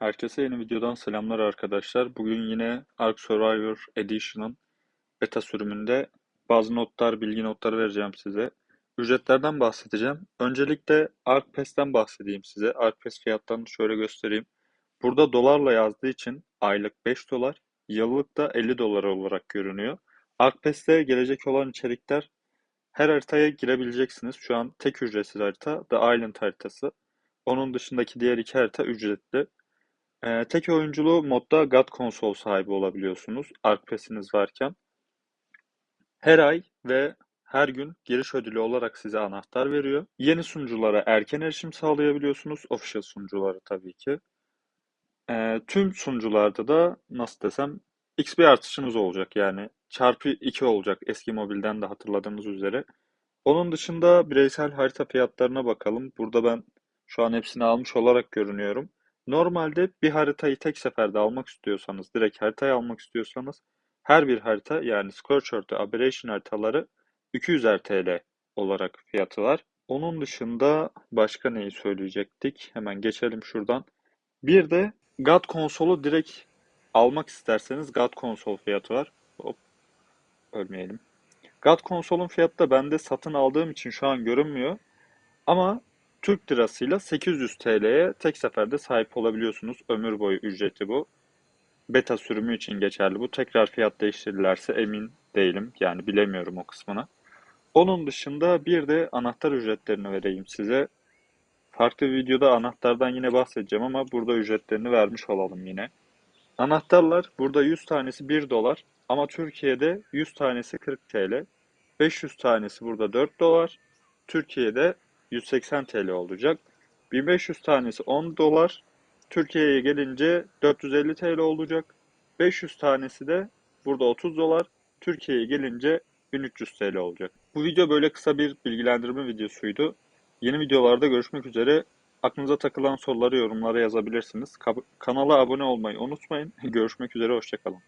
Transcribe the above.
Herkese yeni videodan selamlar arkadaşlar. Bugün yine Ark Survivor Edition'ın beta sürümünde bazı notlar, bilgi notları vereceğim size. Ücretlerden bahsedeceğim. Öncelikle Ark Pass'ten bahsedeyim size. Ark Pass fiyatlarını şöyle göstereyim. Burada dolarla yazdığı için aylık 5 dolar, yıllık da 50 dolar olarak görünüyor. Ark Pass'te gelecek olan içerikler her haritaya girebileceksiniz. Şu an tek ücretsiz harita The Island haritası. Onun dışındaki diğer iki harita ücretli. Ee, tek oyunculu modda God Console sahibi olabiliyorsunuz Ark Pass'iniz varken. Her ay ve her gün giriş ödülü olarak size anahtar veriyor. Yeni sunuculara erken erişim sağlayabiliyorsunuz. Official sunuculara tabii ki. Ee, tüm sunucularda da nasıl desem XP artışınız olacak yani çarpı 2 olacak eski mobilden de hatırladığınız üzere. Onun dışında bireysel harita fiyatlarına bakalım. Burada ben şu an hepsini almış olarak görünüyorum. Normalde bir haritayı tek seferde almak istiyorsanız, direkt haritayı almak istiyorsanız her bir harita yani Scorched Aberration haritaları 200'er TL olarak fiyatı var. Onun dışında başka neyi söyleyecektik? Hemen geçelim şuradan. Bir de God konsolu direkt almak isterseniz God konsol fiyatı var. Hop, ölmeyelim. God konsolun fiyatı da bende satın aldığım için şu an görünmüyor. Ama Türk lirasıyla 800 TL'ye tek seferde sahip olabiliyorsunuz. Ömür boyu ücreti bu. Beta sürümü için geçerli. Bu tekrar fiyat değiştirirlerse emin değilim. Yani bilemiyorum o kısmını. Onun dışında bir de anahtar ücretlerini vereyim size. Farklı bir videoda anahtardan yine bahsedeceğim ama burada ücretlerini vermiş olalım yine. Anahtarlar burada 100 tanesi 1 dolar ama Türkiye'de 100 tanesi 40 TL. 500 tanesi burada 4 dolar. Türkiye'de 180 TL olacak. 1500 tanesi 10 dolar. Türkiye'ye gelince 450 TL olacak. 500 tanesi de burada 30 dolar. Türkiye'ye gelince 1300 TL olacak. Bu video böyle kısa bir bilgilendirme videosuydu. Yeni videolarda görüşmek üzere. Aklınıza takılan soruları yorumlara yazabilirsiniz. Kanala abone olmayı unutmayın. Görüşmek üzere, hoşçakalın.